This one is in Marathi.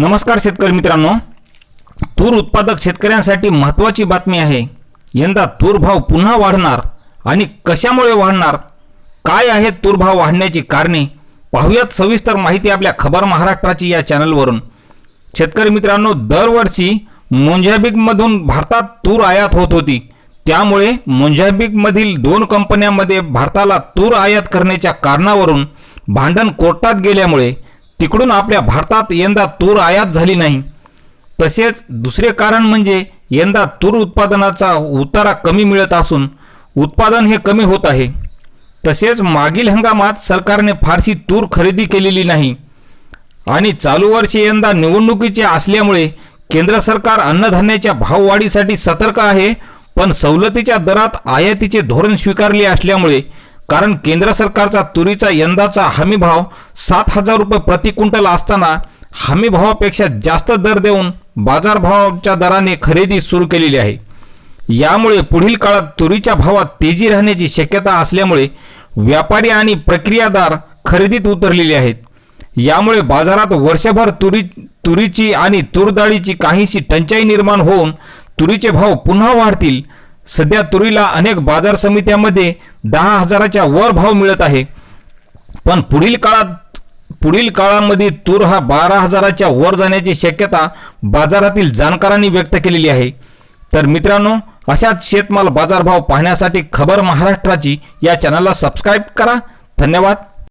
नमस्कार शेतकरी मित्रांनो. तूर उत्पादक शेतकऱ्यांसाठी महत्त्वाची बातमी आहे. यंदा तूर भाव पुन्हा वाढणार आणि कशामुळे वाढणार? काय आहेत तूर भाव वाढण्याची कारणे? पाहूयात सविस्तर माहिती आपल्या खबर महाराष्ट्राची या चॅनलवरून. शेतकरी मित्रांनो दरवर्षी मोंझॅबिकमधून भारतात तूर आयात होत होती. त्यामुळे मोंझॅबिकमधील दोन कंपन्यांमध्ये भारताला तूर आयात करण्याच्या कारणावरून भांडण कोर्टात गेल्यामुळे तिकडून आपल्या भारतात यंदा तूर आयात झाली नाही. तसेच दुसरे कारण म्हणजे यंदा तूर उत्पादनाचा उतारा कमी मिळत असून उत्पादन हे कमी होत आहे. तसेच मागील हंगामात सरकारने फारशी तूर खरेदी केलेली नाही. आणि चालू वर्षी यंदा निवडणुकीचे असल्यामुळे केंद्र सरकार अन्नधान्याच्या भाववाढीसाठी सतर्क आहे पण सवलतीच्या दरात आयातीचे धोरण स्वीकारले असल्यामुळे कारण केंद्र सरकारचा तुरीचा यंदाचा हमी भाव सात हजार रुपये प्रति क्विंटल असताना हमी भावापेक्षा जास्त दर देऊन बाजारभावाच्या दराने खरेदी सुरू केलेली आहे. यामुळे पुढील काळात तुरीच्या भावात तेजी राहण्याची शक्यता असल्यामुळे व्यापारी आणि प्रक्रियादार खरेदीत उतरलेले आहेत. यामुळे बाजारात वर्षभर तुरी तुरीची आणि तूरडाळीची काहीशी टंचाई निर्माण होऊन तुरीचे भाव पुन्हा वाढतील सध्या तुरीला अनेक बाजार समित्यांमध्ये दहा हजाराच्या वर भाव मिळत आहे. पण पुढील काळात पुढील काळामध्ये तूर हा बारा हजाराच्या वर जाण्याची शक्यता बाजारातील जाणकारांनी व्यक्त केलेली आहे. तर मित्रांनो अशाच शेतमाल बाजारभाव पाहण्यासाठी खबर महाराष्ट्राची या चॅनलला सबस्क्राईब करा. धन्यवाद.